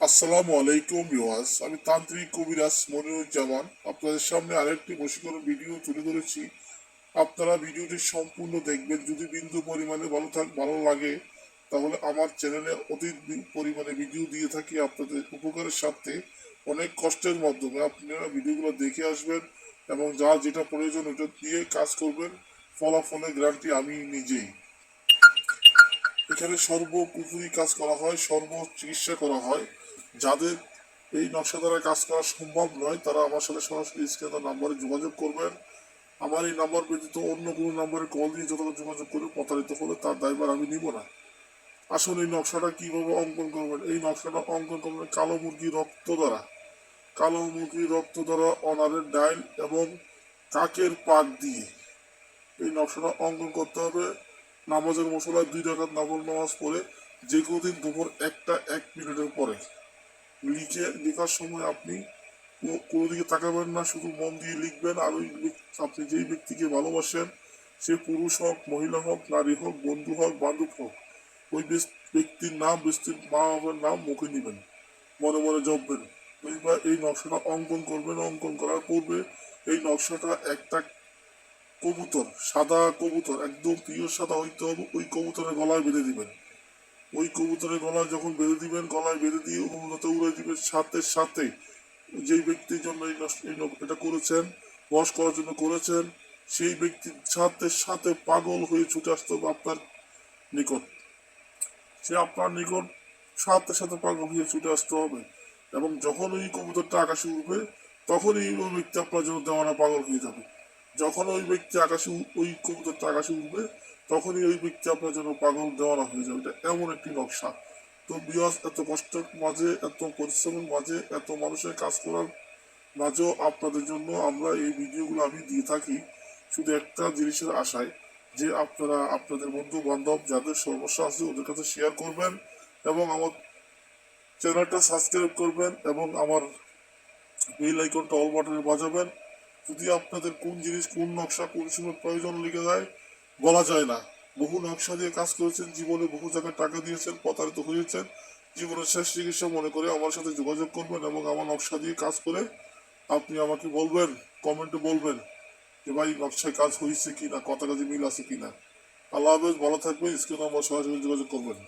আসসালামু আলাইকুম ভিওয়াস আমি তান্ত্রিক কবিরাজ মনিরুজ্জামান। আপনাদের সামনে আরেকটি বশীকরণ ভিডিও তুলে ধরেছি। আপনারা ভিডিওটি সম্পূর্ণ দেখবেন। যদি বিন্দু পরিমাণে ভালো থাক, ভালো লাগে, তাহলে আমার চ্যানেলে অতি পরিমাণে ভিডিও দিয়ে থাকি আপনাদের উপকারের সাথে অনেক কষ্টের মাধ্যমে আপনারা ভিডিওগুলো দেখে আসবেন এবং যা যেটা প্রয়োজন ওটা দিয়ে কাজ করবেন। ফলাফলের গ্যারান্টি আমি নিজেই। এখানে সর্বপুকুরি কাজ করা হয় সর্ব চিকিৎসা করা হয়। যাদের এই নকশা দ্বারা কাজ করা সম্ভব নয়, তারা আমার সাথে সরাসরি স্ক্রিনের নাম্বারে যোগাযোগ করবেন। আমার এই নাম্বার ব্যতীত অন্য কোনো নাম্বারে কল দিয়ে যতটা যোগাযোগ করে প্রতারিত হলে তার দায়ভার আমি নিব না। আসলে এই নকশাটা কীভাবে অঙ্কন করবেন? এই নকশাটা অঙ্কন করবেন কালো মুরগির রক্ত দ্বারা কালো মুরগির রক্ত দ্বারা অনারের ডাইল এবং কাকের পাক দিয়ে। এই নকশাটা অঙ্কন করতে হবে। নামাজের মশলা দুই রাকাত নফল নামাজ পড়ে যে কোনো দিন দুপুর একটা এক মিনিটের পরে। লিখে, লেখার সময় আপনি কোনো দিকে তাকাবেন না, শুধু মন দিয়ে লিখবেন। আর ওই আপনি যেই ব্যক্তিকে ভালোবাসেন, সে পুরুষ হোক, মহিলা হোক, নারী হোক, বন্ধু হোক, বান্ধব হোক, ওই ব্যক্তির নাম, ব্যক্তির মা বাবার নাম মুখে নেবেন, মনে মনে জপবেন। এইবার এই নকশাটা অঙ্কন করবেন। অঙ্কন করার পূর্বে এই নকশাটা একটা কবুতর, সাদা কবুতর, একদম প্রিয় সাদা হইতে হবে, ওই কবুতরের গলায় বেঁধে দিবেন। ওই কবুতরের গলায় যখন বেঁধে দিবেন, গলায় বেঁধে দিয়ে কবুতরটা উড়ে দিবেন সাথে সাথে। যেই ব্যক্তির জন্য এই এটা করেছেন, বস করার জন্য করেছেন, সেই ব্যক্তির সাথে সাথে পাগল হয়ে ছুটে আসতে হবে আপনার নিকট। সে আপনার নিকট সাথে সাথে পাগল হয়ে ছুটে আসতে হবে এবং যখন ওই কবুতরটা আকাশে উঠবে তখনই ওই ব্যক্তি আপনার জন্য দেওয়ানা পাগল হয়ে যাবে। যখন ওই ব্যক্তি আকাশে ওই কবুতরটা আকাশে উঠবে তখনই ওই ব্যক্তি আপনার জন্য পাগল দেওয়ানা হয়ে যাবে। এটা এমন একটি নকশা। তো বিয়াস, এত কষ্টের মাঝে, এত পরিশ্রমের মাঝে, এত মানুষের কাজ করার মাঝেও আপনাদের জন্য আমরা এই ভিডিওগুলো আমি দিয়ে থাকি শুধু একটা জিনিসের আশায়, যে আপনারা, আপনাদের বন্ধু বান্ধব যাদের সমস্যা আছে ওদের কাছে শেয়ার করবেন এবং আমার চ্যানেলটা সাবস্ক্রাইব করবেন এবং আমার বেল আইকনটা অল বাটনে বাজাবেন। যদি আপনাদের কোন জিনিস, কোন নকশা, কোন সময় প্রয়োজন লেগে যায় বলা যায় না। বহু নকশা দিয়ে কাজ করেছেন, জীবনে বহু জায়গায় টাকা দিয়েছেন, প্রতারিত হয়েছেন। জীবনের শেষ চিকিৎসা মনে করে আমার সাথে যোগাযোগ করবেন এবং আমার নকশা দিয়ে কাজ করে আপনি আমাকে বলবেন কমেন্টে বলবেন যে ভাই, নকশায় কাজ হয়েছে কি না কথা কাজে মিল আছে কি না আল্লাহ হাফেজ, ভালো থাকবেন। স্ক্রিন আমার সরাসরি যোগাযোগ করবেন।